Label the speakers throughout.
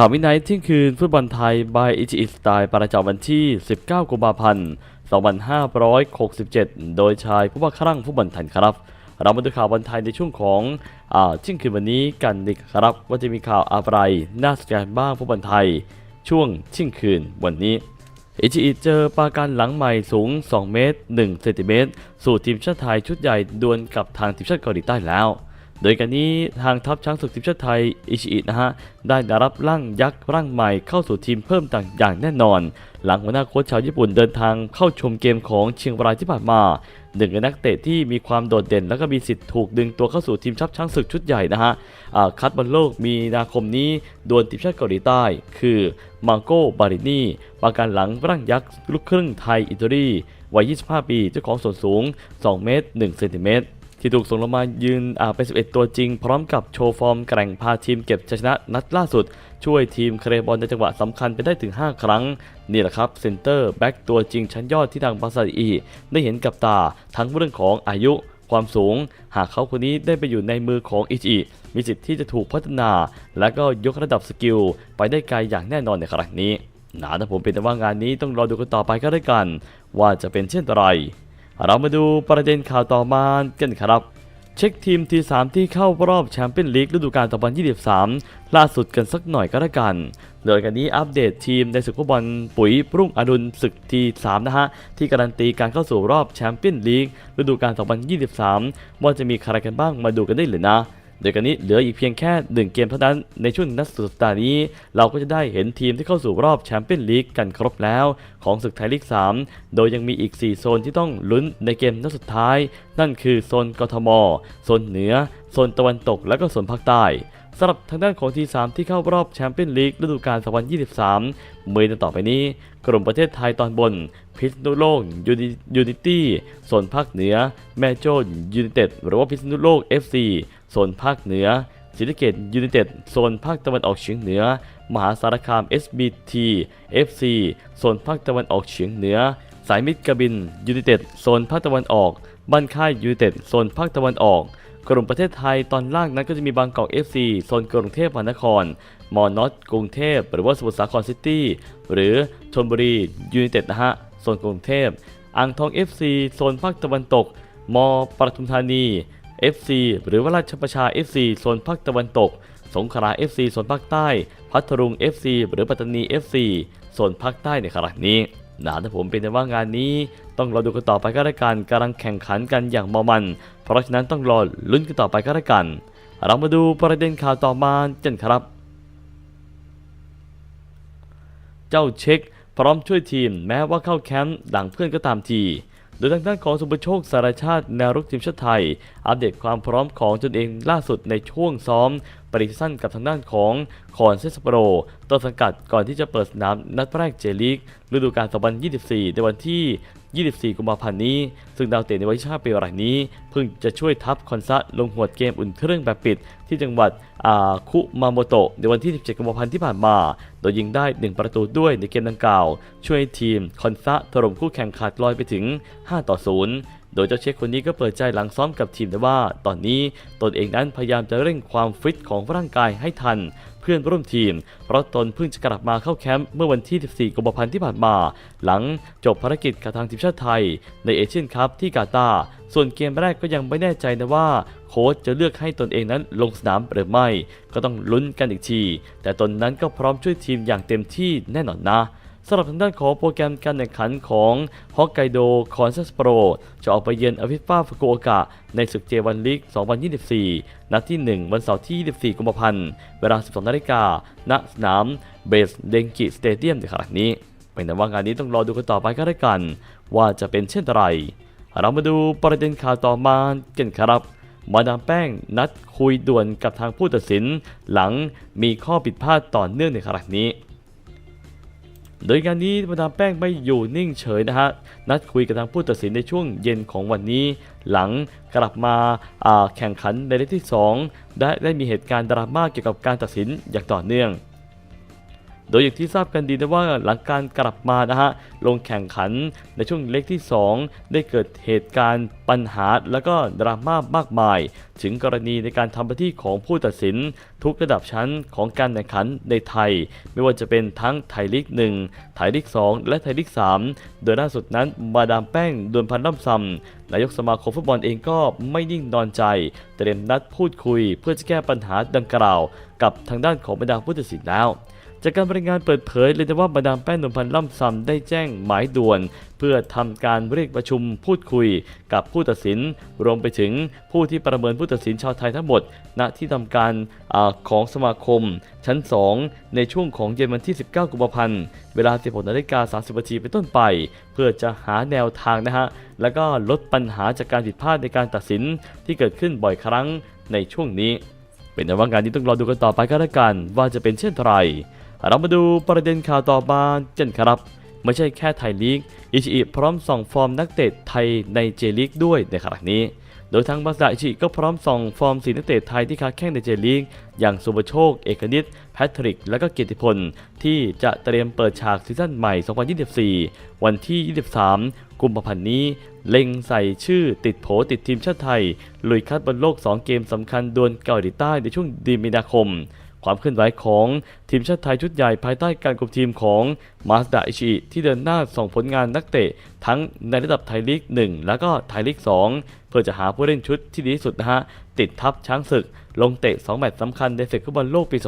Speaker 1: ข่าววินัยที่ยงคืนฟุตบอลไทย by อิจิอิสไตล์ประจำวันที่ 19 กุมภาพันธ์ 2567 โดยชายผู้ว่าครั่งฟุตบอลไทยครับ เรามาดูข่าวบอลไทยในช่วงของอาที่ยงคืนวันนี้กันดีครับ ว่าจะมีข่าวอะไรน่าสนใจบ้างฟุตบอลไทย ช่วงที่ยงคืนวันนี้อิจิอิเจอปาการหลังใหม่สูง 2 เมตร 1 เซนติเมตรสู่ทีมชาติไทยชุดใหญ่ดวลกับทางทีมชาติเกาหลีใต้แล้ว โดยกันนี้ทางทัพช้างศึกทีมชาติไทยอิชิอินะฮะได้รับร่างยักษ์ร่างใหม่เข้าสู่ทีมเพิ่มต่างอย่างแน่นอน หลังหัวหน้าโค้ชชาวญี่ปุ่นเดินทางเข้าชมเกมของเชียงรายที่ผ่านมาหนึ่งในนักเตะที่มีความโดดเด่น และก็มีสิทธิ์ถูกดึงตัวเข้าสู่ทีมชัพช้างศึกชุดใหญ่นะฮะคัดบอลโลกมีนาคมนี้ดวลทีมชาติเกาหลีใต้ คือมังโกบารินีประการหลังร่างยักษ์ลูกครึ่งไทยอิตาลีวัย 25 ปีเจ้าของส่วนสูง 2 เมตร 1 เซนติเมตร ที่ถูกส่งลงมายืนอ่าเป็น 11 ตัวจริง พร้อมกับโชว์ฟอร์มแกร่งพาทีมเก็บชัยชนะนัดล่าสุด ช่วยทีมเครบอลในจังหวะสำคัญไปได้ถึง 5 ครั้ง นี่แหละครับเซนเตอร์แบ็กตัวจริงชั้นยอดที่ทางบาซาอีได้เห็นกับตาทั้งเรื่องของอายุความสูง หากเขาคนนี้ได้ไปอยู่ในมือของอิจิมีสิทธิ์ที่จะถูกพัฒนา และก็ยกระดับสกิลไปได้ไกลอย่างแน่นอนในครั้งนี้นะถ้าผมเป็นแต่ว่างานนี้ต้องรอดูกันต่อไปก็ได้กัน ว่าจะเป็นเช่นไร เรามาดูประเด็นข่าวต่อมากันครับ เช็คทีมทีสามที่เข้ารอบแชมเปี้ยนลีกฤดูกาล2023 ล่าสุดกันสักหน่อยก็แล้วกัน โดยกันนี้อัปเดตทีมในศึกฟุตบอลปุ๋ยปรุ่งอดุลศึกทีสามนะฮะ ที่การันตีการเข้าสู่รอบแชมเปี้ยนลีกฤดูกาล2023 ว่าจะมีใครกันบ้างมาดูกันได้เลยนะ โดยกันนี้เหลืออีกเพียงแค่ 1 เกมเท่านั้นในช่วงนัดสุดสัปดาห์นี้ เราก็จะได้เห็นทีมที่เข้าสู่รอบแชมเปี้ยนลีกกันครบแล้ว ของศึกไทยลีก 3 โดยยังมีอีก 4 โซนที่ต้องลุ้นในเกมนัดสุดท้าย นั่นคือโซนกทม โซนเหนือ โซนตะวันตกและก็โซนภาคใต้ สำหรับทางด้านของทีสามที่เข้ารอบแชมเปี้ยนลีกฤดูกาล 2023 เมื่อต่อไปนี้ กลุ่มประเทศไทยตอนบน พิษณุโลกยูนิตี้โซนภาคเหนือ แม่โจ้ยูนิเต็ดหรือว่าพิษณุโลก FC โซนภาคเหนือศรีสะเกดยูนิเต็ดโซนภาคตะวันออกเฉียงเหนือ มหาสารคาม SBT FC โซนภาคตะวันออกเฉียงเหนือ สายมิตรกบินยูนิเต็ดโซนภาคตะวันออก บ้านค่ายยูนิเต็ดโซนภาคตะวันออก กลุ่มประเทศไทยตอนล่างนั้นก็จะมีบางกอก FC โซนกรุงเทพมหานคร มอนอตกรุงเทพ หรือว่าสมุทรสาครซิตี้ หรือชลบุรียูไนเต็ดนะฮะ โซนกรุงเทพ อ่างทอง FC โซนภาคตะวันตก มอปทุมธานี FC หรือว่าราชประชา FC โซนภาคตะวันตก สงขลา FC โซนภาคใต้ พัทลุง FC หรือปัตตานี FC โซนภาคใต้ในขณะนี้ นะถ้าผมเป็นแต่ว่างานนี้ต้องรอดูกันต่อไปก็แล้วกันกำลังแข่งขันกันอย่างเมามัน เพราะฉะนั้นต้องรอลุ้นกันต่อไปก็แล้วกัน เรามาดูประเด็นข่าวต่อมาจันครับ เจ้าเช็คพร้อมช่วยทีมแม้ว่าเข้าแคมป์ดังเพื่อนก็ตามที โดยทางด้านของสุภโชคสารชาติแนวรุกทีมชาติไทย อัปเดตความพร้อมของตนเองล่าสุดในช่วงซ้อมปริสั้นกับทางด้านของคอนเซสโปรต้นสังกัดก่อนที่จะเปิดสนามนัดแรกเจลิกฤดูกาล 2024 ในวันที่ 24 กุมภาพันธ์นี้ ซึ่งดาวเตะในวัย25ปีรายนี้ เพิ่งจะช่วยทัพคอนซะลงหัวดเกมอุ่นเครื่องแบบปิด ที่จังหวัดอาคุมาโมโตะในวันที่ 17 กุมภาพันธ์ที่ผ่านมา โดยยิงได้ 1 ประตูด้วยในเกมดังกล่าว ช่วยให้ทีมคอนซะถล่มคู่แข่งขาดลอยไปถึง 5 ต่อ 0 โดยเจ้าเช็คคนนี้ก็เปิดใจหลังซ้อมกับทีมนะว่า ตอนนี้ตนเองนั้นพยายามจะเร่งความฟิตของร่างกายให้ทัน เพื่อนร่วมทีม เพราะตนเพิ่งจะกลับมาเข้าแคมป์เมื่อวันที่ 14 กุมภาพันธ์ที่ผ่านมา หลังจบภารกิจกับทางทีมชาติไทย ในเอเชียนคัพที่กาตาร์ส่วนเกมแรกก็ยังไม่แน่ใจนะว่า โค้ชจะเลือกให้ตนเองนั้นลงสนามหรือไม่ ก็ต้องลุ้นกันอีกที แต่ตนนั้นก็พร้อมช่วยทีมอย่างเต็มที่แน่นอนนะ สำหรับทางด้านของโปรแกรมการแข่งขันของฮอกไกโดคอนซัสโปรจะออกไปเยือนอวิฟ้าฟุกุโอกะในศึกเจวันลีก 2024 นัดที่ 1 วันเสาร์ที่ 24 กุมภาพันธ์ เวลา 12 นาฬิกา ณ สนามเบสเดงกิสเตเดียมในขณะนี้เป็นแต่ว่างานนี้ต้องรอดูกันต่อไปก็ได้กัน ว่าจะเป็นเช่นไร เรามาดูประเด็นข่าวต่อมากันครับมาดามแป้งนัดคุยด่วนกับทางผู้ตัดสิน หลังมีข้อผิดพลาดต่อเนื่องในขณะนี้ โดยการนี้มาดามแป้งไม่อยู่นิ่งเฉยนะฮะ นัดคุยกับทางผู้ตัดสินในช่วงเย็นของวันนี้ หลังกลับมาาแข่งขันในเลกที่ 2 ได้ได้มีเหตุการณ์ดราม่าเกี่ยวกับการตัดสินอย่างต่อเนื่อง โดยอย่างที่ทราบกันดีนะว่าหลังการกลับมานะฮะลงแข่งขันในช่วงเล็กที่ 2 ได้เกิดเหตุการณ์ปัญหาและก็ดราม่ามากมาย ถึงกรณีในการทำหน้าที่ของผู้ตัดสิน ทุกระดับชั้นของการแข่งขันในไทย ไม่ว่าจะเป็นทั้งไทยลีก1ไทยลีก2 และไทยลีก3 โดยล่าสุดนั้นมาดามแป้งดวนพันล่ำซำนายกสมาคมฟุตบอลเองก็ไม่นิ่งนอนใจ เตรียมนัดพูดคุย เพื่อจะแก้ปัญหาดังกล่าว กับทางด้านของบรรดาผู้ตัดสินแล้ว จากการรายงานเปิดเผยเลยนะว่ามาดามแป้งนวลพันธ์ล่ำซำได้แจ้งหมายด่วน เพื่อทำการเรียกประชุมพูดคุยกับผู้ตัดสิน รวมไปถึงผู้ที่ประเมินผู้ตัดสินชาวไทยทั้งหมด ณที่ทำการอของสมาคม ชั้น 2 ในช่วงของเย็นวันที่ 19 กุมภาพันธ์เวลา 16นาฬิกา30นาทีเป็นต้นไป เพื่อจะหาแนวทางนะฮะแล้วก็ลดปัญหาจากการผิดพลาดในการตัดสินที่เกิดขึ้นบ่อยครั้งในช่วงนี้ เป็นแต่ว่างานนี้ต้องรอดูกันต่อไปก็แล้วกัน ว่าจะเป็นเช่นไร เรามาดูประเด็นข่าวต่อมากันครับ ไม่ใช่แค่ไทยลีก อิชิอิพร้อมส่องฟอร์มนักเตะไทยในเจลีกด้วยในขณะนี้ โดยทางบาสดาอิชิก็พร้อมส่องฟอร์มสีนักเตะไทยที่ค้าแข่งในเจลีก อย่างสุภโชค เอกนิตแพทริก และก็เกียรติพล ที่จะเตรียมเปิดฉากซีซั่นใหม่ 2024 วันที่ 23 กุมภาพันธ์นี้เล็งใส่ชื่อติดโผติดทีมชาติไทย ลุยคัดบอลโลก 2 เกมสำคัญดวลเกาหลีใต้ในช่วงเดือนมีนาคม ความเคลื่อนไหวของทีมชาติไทยชุดใหญ่ภายใต้การคุมทีมของมาสดาอิชิที่เดินหน้าส่งผลงานนักเตะทั้งในระดับไทยลีก 1 แล้วก็ไทยลีก 2 เพื่อจะหาผู้เล่นชุดที่ดีที่สุดนะฮะ ติดทัพช้างศึก ลงเตะ 2 แมตช์สำคัญในศึกฟุตบอลโลกปี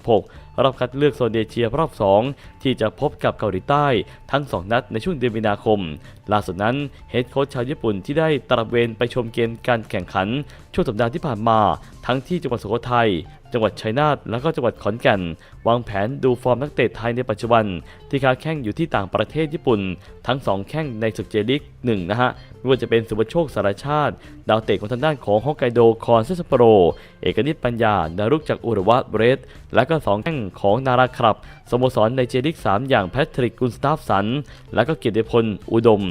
Speaker 1: 2026 รอบคัดเลือกโซนเอเชียรอบ 2 ที่จะพบกับเกาหลีใต้ทั้ง 2 นัดในช่วงเดือนมีนาคม ล่าสุดนั้นเฮดโค้ชชาวญี่ปุ่นที่ได้ตระเวนไปชมเกมการแข่งขัน ช่วงสัปดาห์ที่ผ่านมา ทั้งที่จังหวัดสุโขทัย จังหวัดชัยนาทแล้วก็จังหวัดขอนแก่น วางแผนดูฟอร์มนักเตะไทยในปัจจุบัน ที่ค้าแข่งอยู่ที่ต่างประเทศญี่ปุ่น ทั้ง 2 แข่งในศึกเจลิก1นะฮะไม่ว่าจะเป็นสุภโชคสารชาติ ดาวเตะของทางด้านของฮอกไกโดคอนเซสโปโร เอกนิตปัญญาดารุกจากอุรวะเบรสและก็ 2 แข่งของนาราครับสโมสรในเจลิก 3 อย่างแพทริกกุนสตาฟสัน และก็เกียรติพลอุดม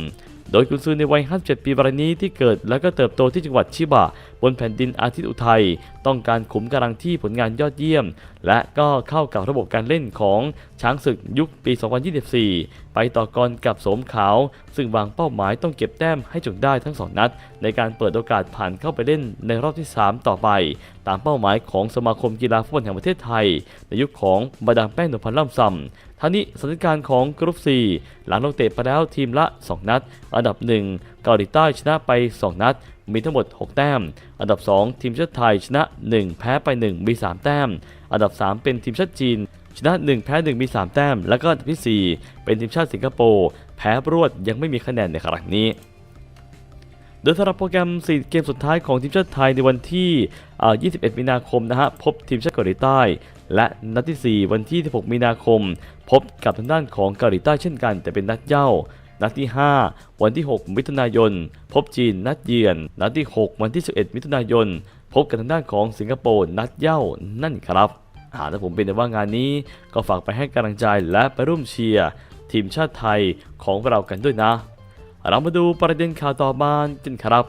Speaker 1: โดยกุนซือในวัย 57 ปีบรายนี้ที่เกิดและก็เติบโตที่จังหวัดชิบะ บนแผ่นดินอาทิตย์อุทัย ต้องการขุมกำลังที่ผลงานยอดเยี่ยม และก็เข้ากับระบบการเล่นของช้างศึกยุคปี 2024ไปต่อกรกับโสมขาว ซึ่งวางเป้าหมายต้องเก็บแต้มให้จงได้ทั้งสองนัด ในการเปิดโอกาสผ่านเข้าไปเล่นในรอบที่ 3 ต่อไป ตามเป้าหมายของสมาคมกีฬาฟุตบอลแห่งประเทศไทย ในยุคของบาดามแป้งนพพันล่ำซำท่านี้สถานการณ์ของกรุ๊ป 4 หลังลงเตะไปแล้วทีมละ 2 นัด อันดับ 1 เกาหลีใต้ชนะไป 2 นัดมีทั้งหมด 6 แต้ม อันดับ 2 ทีมชาติไทยชนะ 1 แพ้ไป 1 มี 3 แต้ม อันดับ 3 เป็นทีมชาติจีน ชนะ 1 แพ้ 1 มี 3 แต้ม แล้วก็อันดับที่ 4 เป็นทีมชาติสิงคโปร์แพ้รวดยังไม่มีคะแนนในครั้งนี้ โดยสำหรับโปรแกรม 4 เกมสุดท้ายของทีมชาติไทยในวันที่ 21 มีนาคมนะฮะพบทีมชาติเกาหลีใต้ และนัดที่ 4 วันที่ 16 มีนาคม พบกับทางด้านของเกาหลีใต้เช่นกัน แต่เป็นนัดเย้านัดที่ 5 วันที่ 6 มิถุนายน พบจีนนัดเยือน นัดที่ 6 วันที่ 11 มิถุนายน พบกับทางด้านของสิงคโปร์นัดเย้านั่นครับ อ่าถ้าผมเป็นแต่ว่างานนี้ก็ฝากไปให้กำลังใจและไปร่วมเชียร์ทีมชาติไทยของเรากันด้วยนะ เรามาดูประเด็นข่าวต่อมากันครับ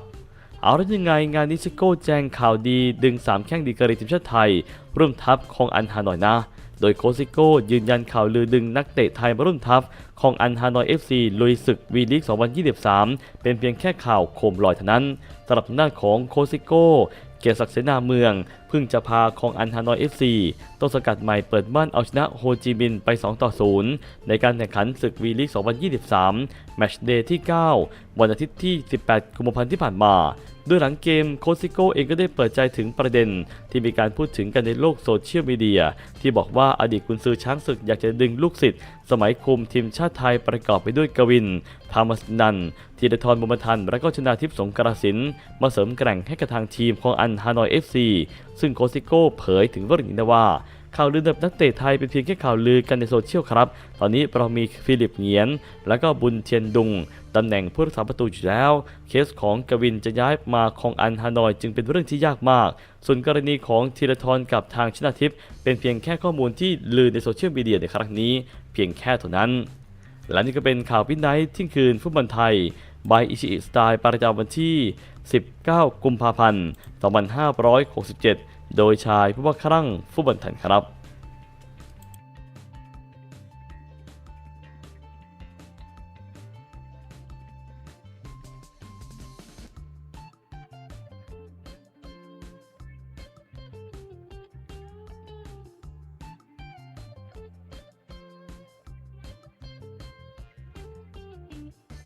Speaker 1: เอาแล้วยังไงงานนี้ซิโก้แจ้งข่าวดีดึง 3 แข้งดีกรีทีมชาติไทย ร่วมทัพของอันฮานอยนะ โดยโคชซิโก้ยืนยันข่าวลือดึงนักเตะไทยมาร่วมทัพของอันฮานอย FC ลุยศึกวีลีก 2023 เป็นเพียงแค่ข่าวโคมลอยเท่านั้นสำหรับทางด้าของโคชซิโก้เกียรติศักดิ์เสนาเมือง เพิ่งจะพาของอันฮานอย FC ต้นสกัดใหม่เปิดบ้านเอาชนะโฮจิมินห์ไป 2 ต่อ 0 ในการแข่งขันศึกวีลีก 2023 แมตช์เดย์ที่ 9 วันอาทิตย์ที่ 18 กุมภาพันธ์ที่ผ่านมาโดยหลังเกมโคซิโก้เองก็ได้เปิดใจถึงประเด็น ที่มีการพูดถึงกันในโลกโซเชียลมีเดีย ที่บอกว่าอดีตกุนซือช้างศึกอยากจะดึงลูกศิษย์ สมัยคุมทีมชาติไทยประกอบไปด้วยกวินพามัสนันธีรทรบุญมทัน และก็ชนาทิพย์สงกรสิน มาเสริมแกร่งให้กับทางทีมของอันฮานอยเอฟซี ซึ่งโคซิโก้เผยถึงว่าอย่างนี้นะว่า ข่าวลือเดับนักเตะไทยเป็นเพียงแค่ข่าวลือกันในโซเชียลครับ ตอนนี้เรามีฟิลิปเงียน และก็บุญเทียนดุงตำแหน่งผู้รักษาประตูอยู่แล้ว เคสของกวินจะย้ายมาของอันฮานอยจึงเป็นเรื่องที่ยากมาก ส่วนกรณีของธีรทรกับทางชนาทิพย์เป็นเพียงแค่ข้อมูลที่ลือในโซเชียลมีเดียในครั้งนี้ เพียงแค่เท่านั้น และนี่ก็เป็นข่าวพินไนท์ที่คืนฟุตบอลไทยบายอิชิอิสไตล์ประจำวันที่ 19 กุมภาพันธ์ 2567 โดยชายผู้ว่าครั่งผู้บันทันครับ